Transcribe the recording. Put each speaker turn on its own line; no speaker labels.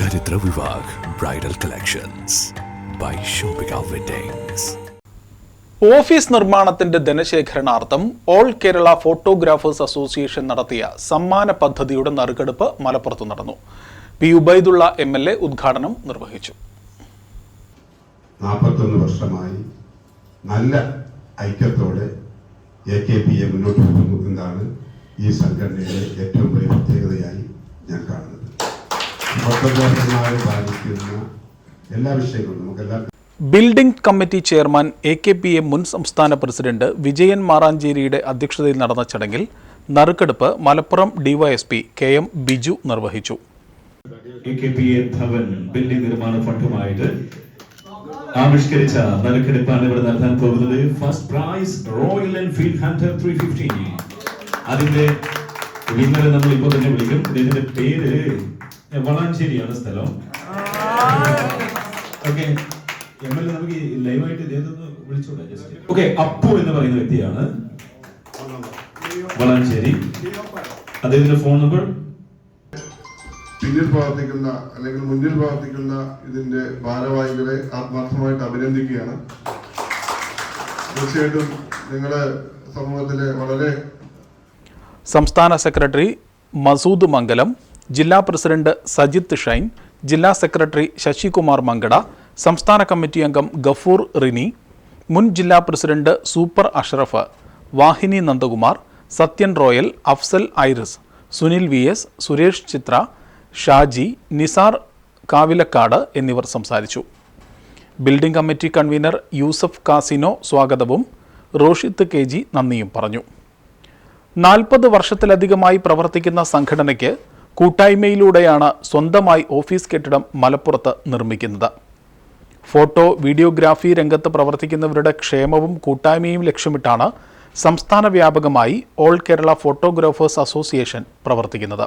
ചരിത്ര Vivah bridal collections by Shopika weddings
office നിർമ്മാണത്തിന്റെ ധനശേഖരണാർത്ഥം ഓൾ കേരള ഫോട്ടോഗ്രാഫേഴ്സ് അസോസിയേഷൻ നടത്തിയ സമ്മാന പദ്ധതിയുടെ നറുക്കെടുപ്പ് മലപ്പുറത്ത് നടന്നു. P Ubaidullah M L A ഉദ്ഘാടനം നിർവഹിച്ചു.
നാൽപ്പത്തൊന്ന് വർഷമായി നല്ല ഐക്യത്തോടെ എ കെ പി എ മുന്നോട്ട് പോകുന്നു എന്നതാണ് ഈ സംഘടനയുടെ ഏറ്റവും വലിയ പ്രത്യേകതയായി ഞാൻ കാണുന്നത്. ഫോട്ടോഗ്രാഫർമാരെ ബാധിക്കുന്ന എല്ലാ വിഷയങ്ങളും നമുക്കെല്ലാം
building committee chairman A K P M മുൻ സംസ്ഥാന പ്രസിഡന്റ് വിജയൻ മാറാഞ്ചേരിയുടെ അധ്യക്ഷതയിൽ നടന്ന ചടങ്ങിൽ നറുക്കെടുപ്പ് Malappuram DYSP K M Biju നിർവഹിച്ചു.
ഭവൻ ബിൽഡിംഗ് നിർമ്മാണ ഫണ്ടുമായിട്ട് ആവിഷ്കരിച്ച നറുക്കെടുപ്പാണ് ഇവിടെ നടത്താൻ പോകുന്നത്. First prize Royal Enfield Hunter three fifty അതിന്റെ വിന്നറെ നമ്മൾ ഇപ്പോൾ തന്നെ വിളിക്കും. ഇതിന്റെ പേര് വളാഞ്ചേരിയാണ് സ്ഥലം. ഓക്കെ. എം എൽ എ നമുക്ക് ലൈവായിട്ട് ഇദ്ദേഹത്തൊന്ന് വിളിച്ചോട്ടെ ജസ്റ്റ് ഓക്കെ അപ്പു എന്ന് പറയുന്ന വ്യക്തിയാണ്. വളാഞ്ചേരി. അദ്ദേഹത്തിന്റെ ഫോൺ നമ്പർ?
പിന്നിൽ പ്രവർത്തിക്കുന്ന അല്ലെങ്കിൽ മുന്നിൽ പ്രവർത്തിക്കുന്ന ഇതിന്റെ ഭാരവാഹികളെ ആത്മാർത്ഥമായിട്ട് അഭിനന്ദിക്കുകയാണ്. തീർച്ചയായിട്ടും നിങ്ങളുടെ സമൂഹത്തിലെ വളരെ
സംസ്ഥാന സെക്രട്ടറി മസൂദ് മംഗലം ജില്ലാ പ്രസിഡന്റ് സജിത്ത് ഷൈൻ ജില്ലാ സെക്രട്ടറി ശശികുമാർ മങ്കട സംസ്ഥാന കമ്മിറ്റി അംഗം ഗഫൂർ റിനി മുൻ ജില്ലാ president super Ashraf Vahini Nandakumar Sathyan Royal Afsal Iris Sunil V S Suresh Chithra Shaji Nizar Kavilakkad എന്നിവർ സംസാരിച്ചു. Building committee convener Yusuf Casino സ്വാഗതവും റോഷിത്ത് കെ ജി നന്ദിയും പറഞ്ഞു. നാൽപ്പത് വർഷത്തിലധികമായി പ്രവർത്തിക്കുന്ന സംഘടനയ്ക്ക് കൂട്ടായ്മയിലൂടെയാണ് സ്വന്തമായി ഓഫീസ് കെട്ടിടം മലപ്പുറത്ത് നിർമ്മിക്കുന്നത്. ഫോട്ടോ വീഡിയോഗ്രാഫി രംഗത്ത് പ്രവർത്തിക്കുന്നവരുടെ ക്ഷേമവും കൂട്ടായ്മയും ലക്ഷ്യമിട്ടാണ് സംസ്ഥാന വ്യാപകമായി ഓൾ കേരള ഫോട്ടോഗ്രാഫേഴ്സ് അസോസിയേഷൻ പ്രവർത്തിക്കുന്നത്.